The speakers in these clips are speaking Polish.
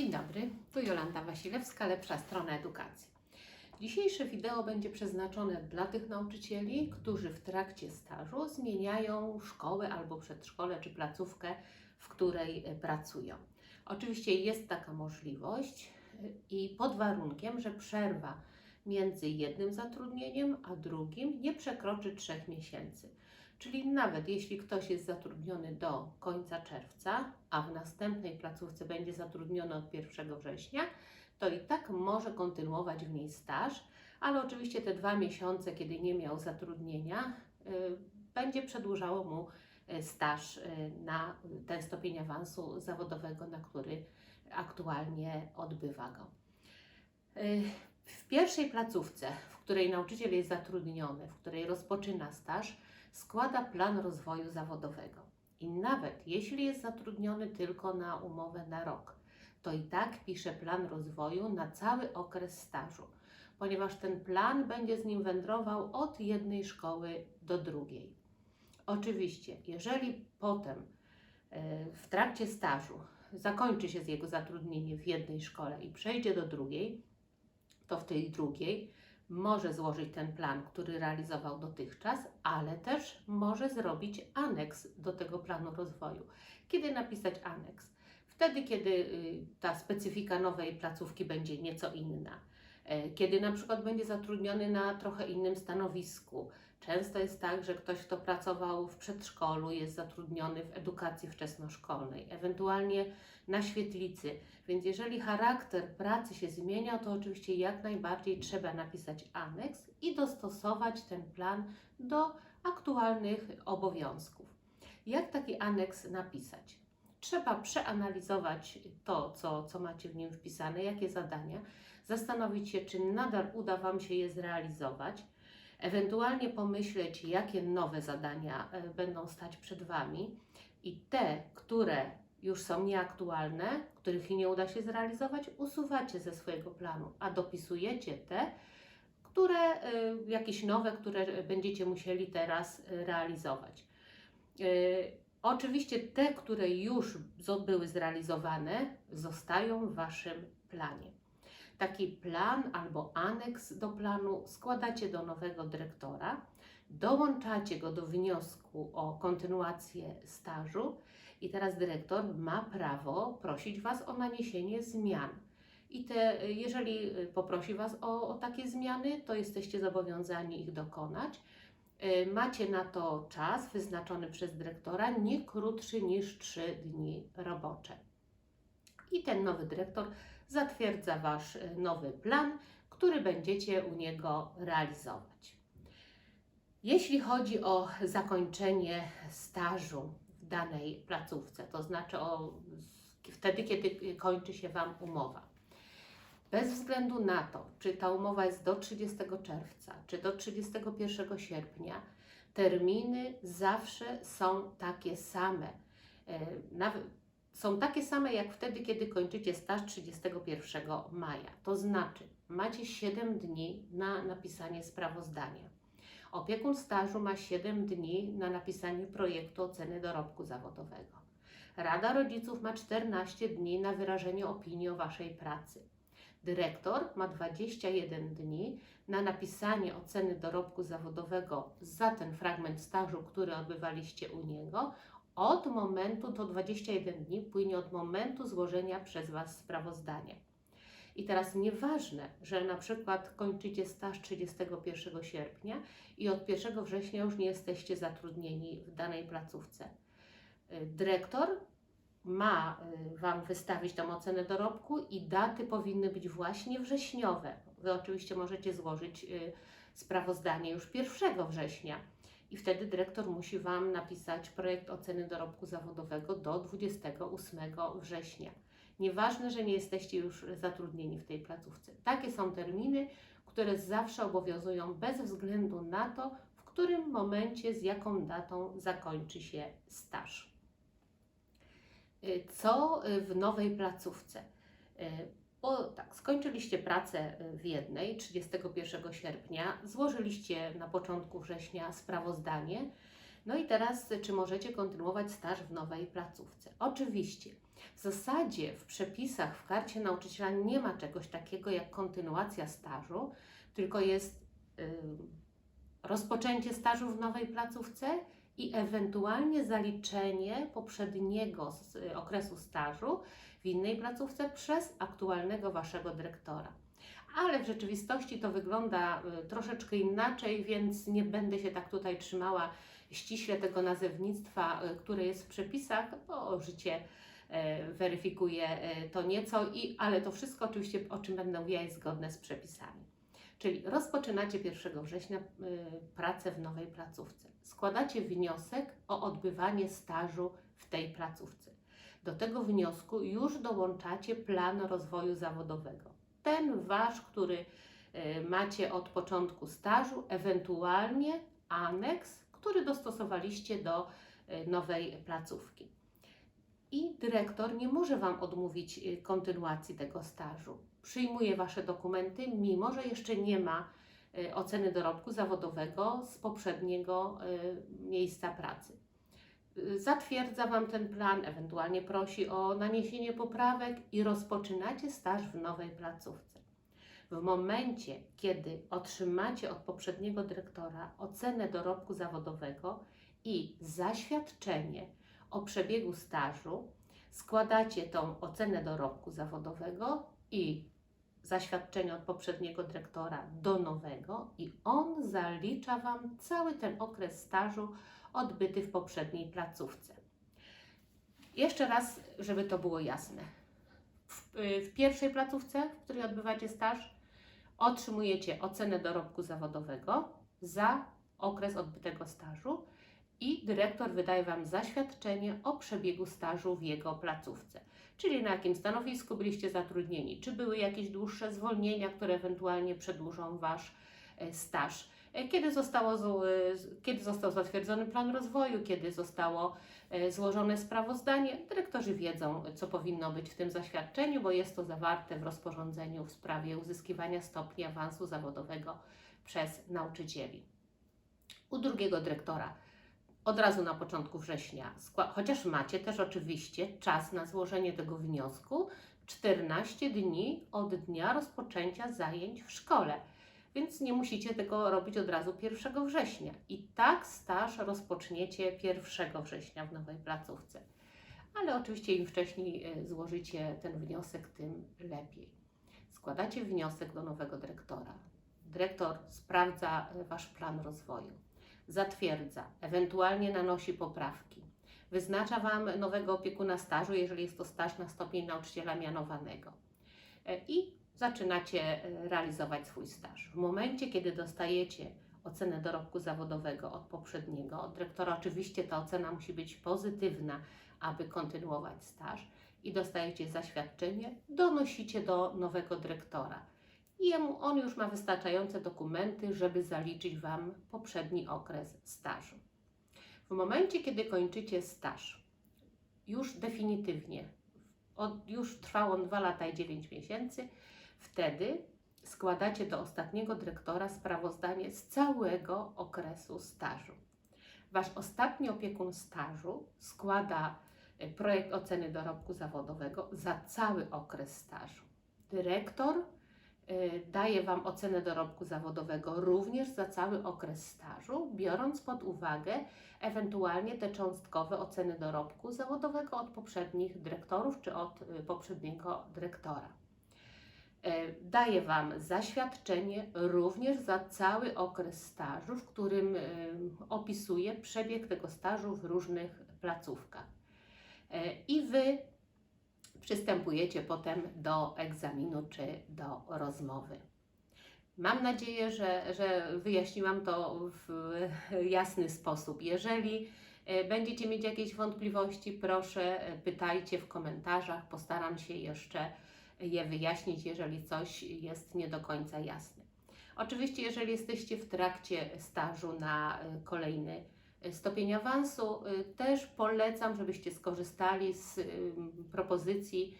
Dzień dobry, tu Jolanta Wasilewska, Lepsza Strona Edukacji. Dzisiejsze wideo będzie przeznaczone dla tych nauczycieli, którzy w trakcie stażu zmieniają szkołę albo przedszkole czy placówkę, w której e, pracują. Oczywiście jest taka możliwość e, i pod warunkiem, że przerwa między jednym zatrudnieniem a drugim nie przekroczy trzech miesięcy. Czyli nawet jeśli ktoś jest zatrudniony do końca czerwca, a w następnej placówce będzie zatrudniony od 1 września, to i tak może kontynuować w niej staż, ale oczywiście te dwa miesiące, kiedy nie miał zatrudnienia, y, będzie przedłużało mu y, staż y, na ten stopień awansu zawodowego, na który aktualnie odbywa go. W pierwszej placówce, w której nauczyciel jest zatrudniony, w której rozpoczyna staż, składa plan rozwoju zawodowego. I nawet jeśli jest zatrudniony tylko na umowę na rok, to i tak pisze plan rozwoju na cały okres stażu, ponieważ ten plan będzie z nim wędrował od jednej szkoły do drugiej. Oczywiście, jeżeli potem e, w trakcie stażu zakończy się z jego zatrudnienie w jednej szkole i przejdzie do drugiej, to w tej drugiej może złożyć ten plan, który realizował dotychczas, ale też może zrobić aneks do tego planu rozwoju. Kiedy napisać aneks? Wtedy, kiedy y, ta specyfika nowej placówki będzie nieco inna. E, Kiedy na przykład będzie zatrudniony na trochę innym stanowisku. Często jest tak, że ktoś, kto pracował w przedszkolu, jest zatrudniony w edukacji wczesnoszkolnej, ewentualnie na świetlicy. Więc jeżeli charakter pracy się zmienia, to oczywiście jak najbardziej trzeba napisać aneks i dostosować ten plan do aktualnych obowiązków. Jak taki aneks napisać? Trzeba przeanalizować to, co, co macie w nim wpisane, jakie zadania, zastanowić się, czy nadal uda Wam się je zrealizować, ewentualnie pomyśleć, jakie nowe zadania e, będą stać przed Wami i te, które już są nieaktualne, których nie uda się zrealizować, usuwacie ze swojego planu, a dopisujecie te, które, e, jakieś nowe, które będziecie musieli teraz e, realizować. Oczywiście te, które już były zrealizowane, zostają w Waszym planie. Taki plan albo aneks do planu składacie do nowego dyrektora, dołączacie go do wniosku o kontynuację stażu i teraz dyrektor ma prawo prosić Was o naniesienie zmian. I te, jeżeli poprosi Was o, o takie zmiany, to jesteście zobowiązani ich dokonać. Y, Macie na to czas wyznaczony przez dyrektora nie krótszy niż 3 dni robocze. I ten nowy dyrektor zatwierdza Wasz y, nowy plan, który będziecie u niego realizować. Jeśli chodzi o zakończenie stażu w danej placówce, to znaczy o wtedy, kiedy kończy się Wam umowa, bez względu na to, czy ta umowa jest do 30 czerwca, czy do 31 sierpnia, terminy zawsze są takie same. E, Nawet są takie same jak wtedy, kiedy kończycie staż 31 maja. To znaczy, macie 7 dni na napisanie sprawozdania. Opiekun stażu ma 7 dni na napisanie projektu oceny dorobku zawodowego. Rada rodziców ma 14 dni na wyrażenie opinii o Waszej pracy. Dyrektor ma 21 dni na napisanie oceny dorobku zawodowego za ten fragment stażu, który odbywaliście u niego. Od momentu, to 21 dni płynie od momentu złożenia przez Was sprawozdania. I teraz nieważne, że na przykład kończycie staż 31 sierpnia i od 1 września już nie jesteście zatrudnieni w danej placówce. Dyrektor ma y, Wam wystawić tą ocenę dorobku i daty powinny być właśnie wrześniowe. Wy oczywiście możecie złożyć y, sprawozdanie już 1 września i wtedy dyrektor musi Wam napisać projekt oceny dorobku zawodowego do 28 września. Nieważne, że nie jesteście już zatrudnieni w tej placówce. Takie są terminy, które zawsze obowiązują bez względu na to, w którym momencie, z jaką datą zakończy się staż. Y, Co y, w nowej placówce? Y, Bo tak, skończyliście pracę w jednej 31 sierpnia, złożyliście na początku września sprawozdanie. No i teraz, czy możecie kontynuować staż w nowej placówce? Oczywiście. W zasadzie w przepisach w karcie nauczyciela nie ma czegoś takiego jak kontynuacja stażu, tylko jest rozpoczęcie stażu w nowej placówce i ewentualnie zaliczenie poprzedniego y, okresu stażu w innej placówce przez aktualnego waszego dyrektora. Ale w rzeczywistości to wygląda y, troszeczkę inaczej, więc nie będę się tak tutaj trzymała ściśle tego nazewnictwa, y, które jest w przepisach, bo życie weryfikuje to nieco, i, ale to wszystko oczywiście, o czym będę mówiła, jest zgodne z przepisami. Czyli rozpoczynacie 1 września y, pracę w nowej placówce. Składacie wniosek o odbywanie stażu w tej placówce. Do tego wniosku już dołączacie plan rozwoju zawodowego. Ten wasz, który y, macie od początku stażu, ewentualnie aneks, który dostosowaliście do y, nowej placówki. I dyrektor nie może Wam odmówić kontynuacji tego stażu. Przyjmuje Wasze dokumenty, mimo że jeszcze nie ma y, oceny dorobku zawodowego z poprzedniego y, miejsca pracy. Y, Zatwierdza Wam ten plan, ewentualnie prosi o naniesienie poprawek i rozpoczynacie staż w nowej placówce. W momencie, kiedy otrzymacie od poprzedniego dyrektora ocenę dorobku zawodowego i zaświadczenie o przebiegu stażu, składacie tą ocenę dorobku zawodowego i zaświadczenie od poprzedniego dyrektora do nowego i on zalicza Wam cały ten okres stażu odbyty w poprzedniej placówce. Jeszcze raz, żeby to było jasne. W, w pierwszej placówce, w której odbywacie staż, otrzymujecie ocenę dorobku zawodowego za okres odbytego stażu i dyrektor wydaje Wam zaświadczenie o przebiegu stażu w jego placówce. Czyli na jakim stanowisku byliście zatrudnieni, czy były jakieś dłuższe zwolnienia, które ewentualnie przedłużą Wasz e, staż. E, Kiedy, zostało, e, kiedy został zatwierdzony plan rozwoju, kiedy zostało złożone sprawozdanie, dyrektorzy wiedzą, co powinno być w tym zaświadczeniu, bo jest to zawarte w rozporządzeniu w sprawie uzyskiwania stopni awansu zawodowego przez nauczycieli. U drugiego dyrektora od razu na początku września, chociaż macie też oczywiście czas na złożenie tego wniosku 14 dni od dnia rozpoczęcia zajęć w szkole. Więc nie musicie tego robić od razu 1 września. I tak staż rozpoczniecie 1 września w nowej placówce. Ale oczywiście im wcześniej e, złożycie ten wniosek, tym lepiej. Składacie wniosek do nowego dyrektora. Dyrektor sprawdza e, Wasz plan rozwoju zatwierdza, ewentualnie nanosi poprawki. Wyznacza Wam nowego opiekuna stażu, jeżeli jest to staż na stopień nauczyciela mianowanego. E, I zaczynacie e, realizować swój staż. W momencie, kiedy dostajecie ocenę dorobku zawodowego od poprzedniego, od dyrektora oczywiście ta ocena musi być pozytywna, aby kontynuować staż i dostajecie zaświadczenie, donosicie do nowego dyrektora i jemu on już ma wystarczające dokumenty, żeby zaliczyć Wam poprzedni okres stażu. W momencie, kiedy kończycie staż, już definitywnie, od, już trwał on 2 lata i 9 miesięcy, wtedy składacie do ostatniego dyrektora sprawozdanie z całego okresu stażu. Wasz ostatni opiekun stażu składa e, projekt oceny dorobku zawodowego za cały okres stażu. Dyrektor daje Wam ocenę dorobku zawodowego również za cały okres stażu, biorąc pod uwagę ewentualnie te cząstkowe oceny dorobku zawodowego od poprzednich dyrektorów czy od y, poprzedniego dyrektora. Y, Daje Wam zaświadczenie również za cały okres stażu, w którym y, opisuje przebieg tego stażu w różnych placówkach. Y, I Wy przystępujecie potem do egzaminu czy do rozmowy. Mam nadzieję, że, że wyjaśniłam to w jasny sposób. Jeżeli e, będziecie mieć jakieś wątpliwości, proszę e, pytajcie w komentarzach. Postaram się jeszcze je wyjaśnić, jeżeli coś jest nie do końca jasne. Oczywiście, jeżeli jesteście w trakcie stażu na e, kolejny stopień awansu, e, też polecam, żebyście skorzystali z ym, propozycji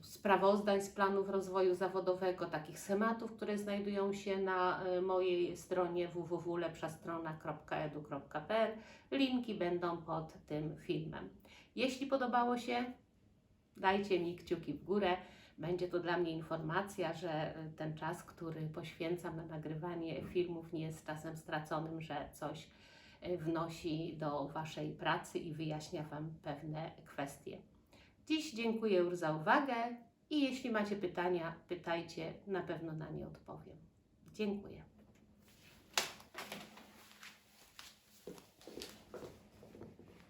sprawozdań z planów rozwoju zawodowego, takich schematów, które znajdują się na e, mojej stronie www.lepszastrona.edu.pl. Linki będą pod tym filmem. Jeśli podobało się, dajcie mi kciuki w górę. Będzie to dla mnie informacja, że e, ten czas, który poświęcam na nagrywanie filmów, nie jest czasem straconym, że coś e, wnosi do Waszej pracy i wyjaśnia Wam pewne kwestie. Dziś dziękuję już za uwagę i jeśli macie pytania, pytajcie, na pewno na nie odpowiem. Dziękuję.